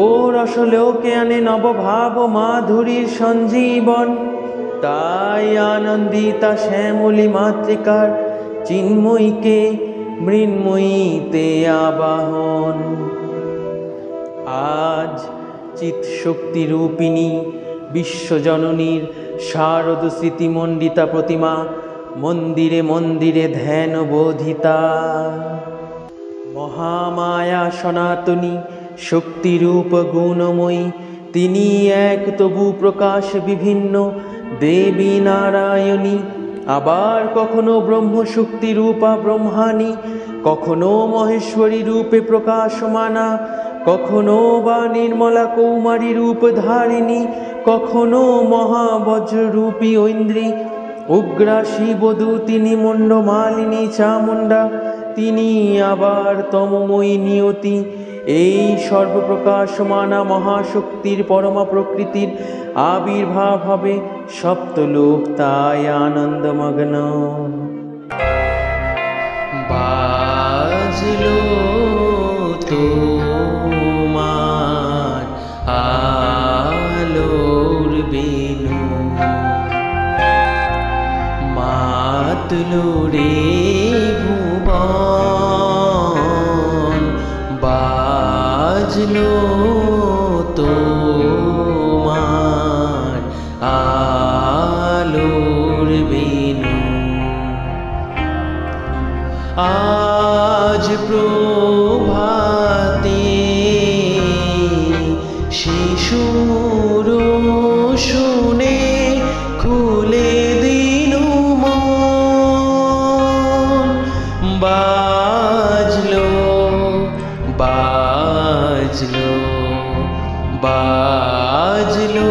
ও রসলোকে আনে নবভাব মাধুরীর সঞ্জীবন। তাই আনন্দিতা শ্যামলী মাতৃকার চিন্ময়ীকে মৃন্ময়ীতে আবাহন। আজ চিৎশক্তি রূপিণী বিশ্বজননীর শারদ স্মৃতিমণ্ডিতা প্রতিমা মন্দিরে মন্দিরে ধ্যান বোধিতা মহামায়া সনাতনী শক্তিরূপ গুণময়ী, তিনি এক তবু প্রকাশ বিভিন্ন। দেবী নারায়ণী, আবার কখনো ব্রহ্মশক্তি রূপা ব্রহ্মাণী, কখনো মহেশ্বরী রূপে প্রকাশমানা, কখনো বা নির্মলা কৌমারী রূপ ধারিণী, কখনো মহাবজ্ররূপী ঐন্দ্রী, উগ্রা শিবদূতিনী মুন্ডমালিনী চামুণ্ডা, তিনি আবার তমময়ী নিয়তি। এই সর্বপ্রকাশমানা মহাশক্তির পরমা প্রকৃতির আবির্ভাব হবে সপ্তলোক তাই আনন্দমগ্ন। আলোর মাতলো রে বাজলো তোমার আলোর বেনু আজ প্রভাতে শিশুর শুনে খুলে বাজলো বাজলো।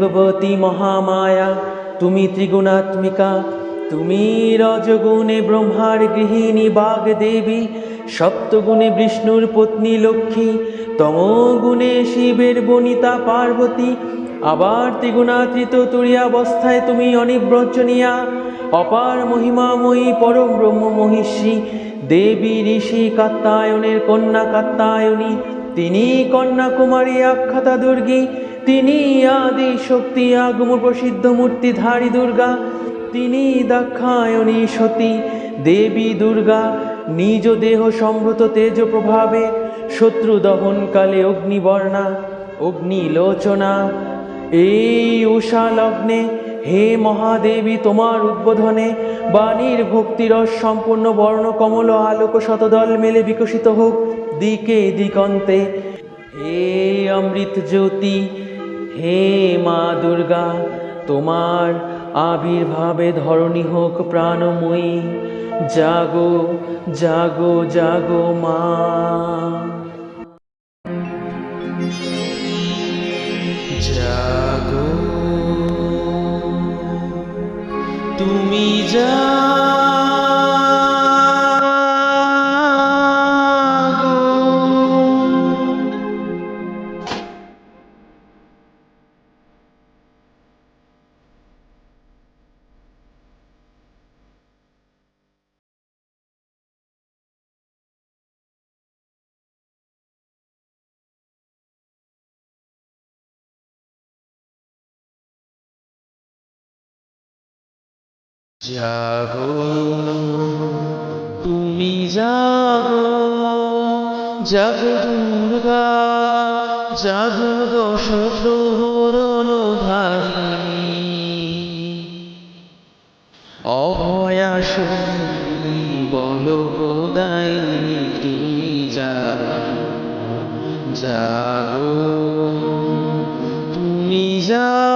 ভগবতী মহামায়া, তুমি ত্রিগুণাত্মিকা, তুমি রজগুণে ব্রহ্মার গৃহিণী বাগ দেবী সপ্তগুণে বিষ্ণুর পত্নী লক্ষ্মী, তমগুণে শিবের বনিতা পার্বতী, আবার ত্রিগুণাত্রিত তুরিয়াবস্থায় তুমি অনিব্রচনীয়া অপার মহিমাময়ী পরম ব্রহ্ম মহিষী, দেবী ঋষি কাত্তায়নের কন্যা কাত্তায়নী তিনি কন্যাকুমারী আখ্যাতা দুর্গী তিনি আদি শক্তি আগম প্রসিদ্ধ মূর্তিধারী দুর্গা। তিনি দাক্ষায়ণী সতী, দেবী দুর্গা। নিজ দেহ সম্ভ্রত তেজ প্রভাবে শত্রু দহনকালে অগ্নিবর্ণা, অগ্নিলোচনা। এই উষা লগ্নে হে মহাদেবী, তোমার উদ্বোধনে বাণীর ভক্তিরস সম্পূর্ণ বর্ণ, কমল আলোক শতদল মেলে বিকশিত হোক দিকে দিগন্তে। হে অমৃত জ্যোতি হে মা দুর্গা তোমার আবির্ভাবে ধরণী হোক প্রাণময়ী। জাগো জাগো জাগো মা। জাগো তুমি জাগো জাগো দুর্গা জাগো দশহরণধারী অভয়াস বলো দাই তুমি জাগো জাগো তুমি জাগো